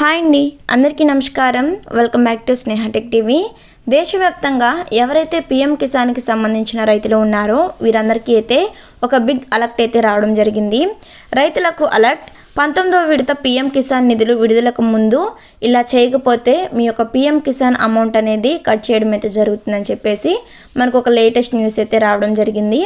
Hi అండి. అందరికీ నమస్కారం. Welcome back to Sneha tech TV. దేశవ్యాప్తంగా ఎవరైతే పిఎం కిసాన్కి సంబంధించిన రైతులు ఉన్నారో వీరందరికీ అయితే ఒక బిగ్ అలర్ట్ అయితే రావడం జరిగింది. రైతులకు అలర్ట్ పంతొమ్మిదవ విడత పిఎం కిసాన్ నిధులు విడుదలకు ముందు ఇలా చేయకపోతే మీ యొక్క పిఎం కిసాన్ అమౌంట్ అనేది కట్ చేయడం అయితే జరుగుతుందని చెప్పేసి మనకు ఒక లేటెస్ట్ న్యూస్ అయితే రావడం జరిగింది.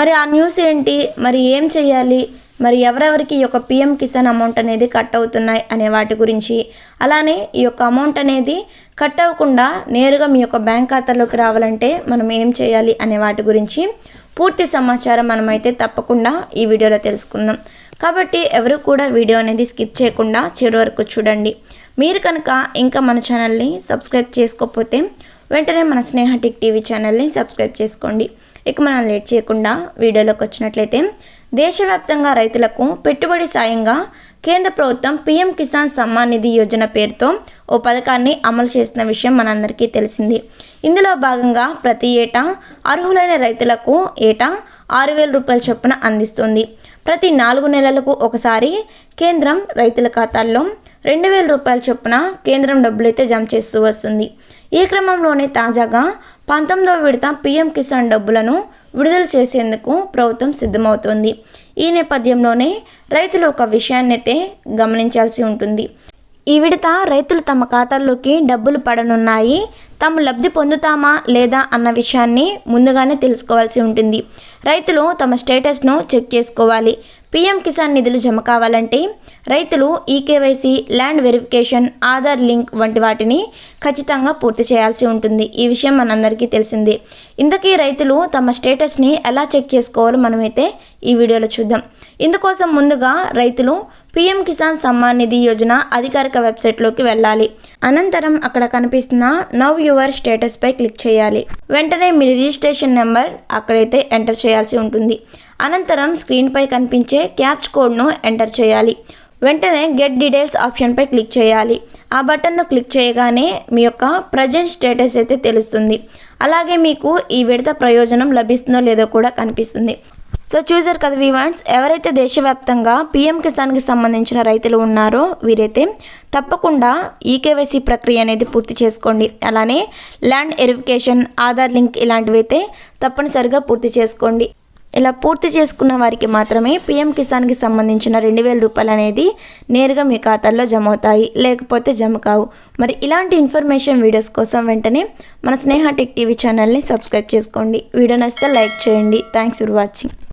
మరి ఆ న్యూస్ ఏంటి? మరి ఏం చేయాలి? మరి ఎవరెవరికి ఈ యొక్క పిఎం కిసాన్ అమౌంట్ అనేది కట్ అవుతున్నాయి అనే వాటి గురించి. అలానే ఈ యొక్క అమౌంట్ అనేది కట్ అవ్వకుండా నేరుగా మీ యొక్క బ్యాంక్ ఖాతాలోకి రావాలంటే మనం ఏం చేయాలి అనే వాటి గురించి పూర్తి సమాచారం మనమైతే తప్పకుండా ఈ వీడియోలో తెలుసుకుందాం. కాబట్టి ఎవరు కూడా వీడియో అనేది స్కిప్ చేయకుండా చివరి వరకు చూడండి. మీరు కనుక ఇంకా మన ఛానల్ని సబ్స్క్రైబ్ చేసుకోకపోతే వెంటనే మన స్నేహ టిక్ టీవీ ఛానల్ని సబ్స్క్రైబ్ చేసుకోండి. ఇక మనం లేట్ చేయకుండా వీడియోలోకి వచ్చినట్లయితే దేశవ్యాప్తంగా రైతులకు పెట్టుబడి సాయంగా కేంద్ర ప్రభుత్వం పీఎం కిసాన్ సమ్మాన్ నిధి యోజన పేరుతో ఓ పథకాన్ని అమలు చేస్తున్న విషయం మనందరికీ తెలిసింది. ఇందులో భాగంగా ప్రతి ఏటా అర్హులైన రైతులకు ఏటా ఆరు వేల రూపాయల చొప్పున అందిస్తుంది. ప్రతి నాలుగు నెలలకు ఒకసారి కేంద్రం రైతుల ఖాతాల్లో రెండు వేల రూపాయల చొప్పున కేంద్రం డబ్బులైతే జమ చేస్తూ వస్తుంది. ఈ క్రమంలోనే తాజాగా పంతొమ్మిదవ విడత పీఎం కిసాన్ డబ్బులను విడుదల చేసేందుకు ప్రభుత్వం సిద్ధమవుతోంది. ఈ నేపథ్యంలోనే రైతులు ఒక విషయాన్నైతే గమనించాల్సి ఉంటుంది. ఈ విడత రైతులు తమ ఖాతాల్లోకి డబ్బులు పడనున్నాయి. తాము లబ్ధి పొందుతామా లేదా అన్న విషయాన్ని ముందుగానే తెలుసుకోవాల్సి ఉంటుంది. రైతులు తమ స్టేటస్ను చెక్ చేసుకోవాలి. పీఎం కిసాన్ నిధులు జమ కావాలంటే రైతులు eKYC land verification Aadhaar link వంటి వాటిని ఖచ్చితంగా పూర్తి చేయాల్సి ఉంటుంది. ఈ విషయం మనందరికీ తెలిసిందే. ఇంతకీ రైతులు తమ స్టేటస్ని ఎలా చెక్ చేసుకోవాలో మనమైతే ఈ వీడియోలో చూద్దాం. ఇందుకోసం ముందుగా రైతులు పీఎం కిసాన్ సమ్మాన్ నిధి యోజన అధికారిక వెబ్సైట్లోకి వెళ్ళాలి. అనంతరం అక్కడ కనిపిస్తున్న నవ్ యువర్ స్టేటస్పై క్లిక్ చేయాలి. వెంటనే మీ రిజిస్ట్రేషన్ నెంబర్ అక్కడైతే ఎంటర్ చేయాల్సి ఉంటుంది. అనంతరం స్క్రీన్పై కనిపించే క్యాప్చ్ కోడ్ను ఎంటర్ చేయాలి. వెంటనే గెట్ డీటెయిల్స్ ఆప్షన్పై క్లిక్ చేయాలి. ఆ బటన్ను క్లిక్ చేయగానే మీ యొక్క ప్రజెంట్ స్టేటస్ అయితే తెలుస్తుంది. అలాగే మీకు ఈ విడత ప్రయోజనం లభిస్తుందో లేదో కూడా కనిపిస్తుంది. సో చూసారు కదా వివాన్స్ ఎవరైతే దేశవ్యాప్తంగా పీఎం కిసాన్కి సంబంధించిన రైతులు ఉన్నారో వీరైతే తప్పకుండా ఈకేవైసీ ప్రక్రియ అనేది పూర్తి చేసుకోండి. అలానే ల్యాండ్ వెరిఫికేషన్ ఆధార్ లింక్ ఇలాంటివి అయితే తప్పనిసరిగా పూర్తి చేసుకోండి. ఇలా పూర్తి చేసుకున్న వారికి మాత్రమే పీఎం కిసాన్కి సంబంధించిన రెండు వేల రూపాయలు అనేది నేరుగా మీ ఖాతాల్లో జమ అవుతాయి. లేకపోతే జమ కావు. మరి ఇలాంటి ఇన్ఫర్మేషన్ వీడియోస్ కోసం వెంటనే మన స్నేహ టెక్ టీవీ ఛానల్ని సబ్స్క్రైబ్ చేసుకోండి. వీడియో నచ్చితే లైక్ చేయండి. Thanks for watching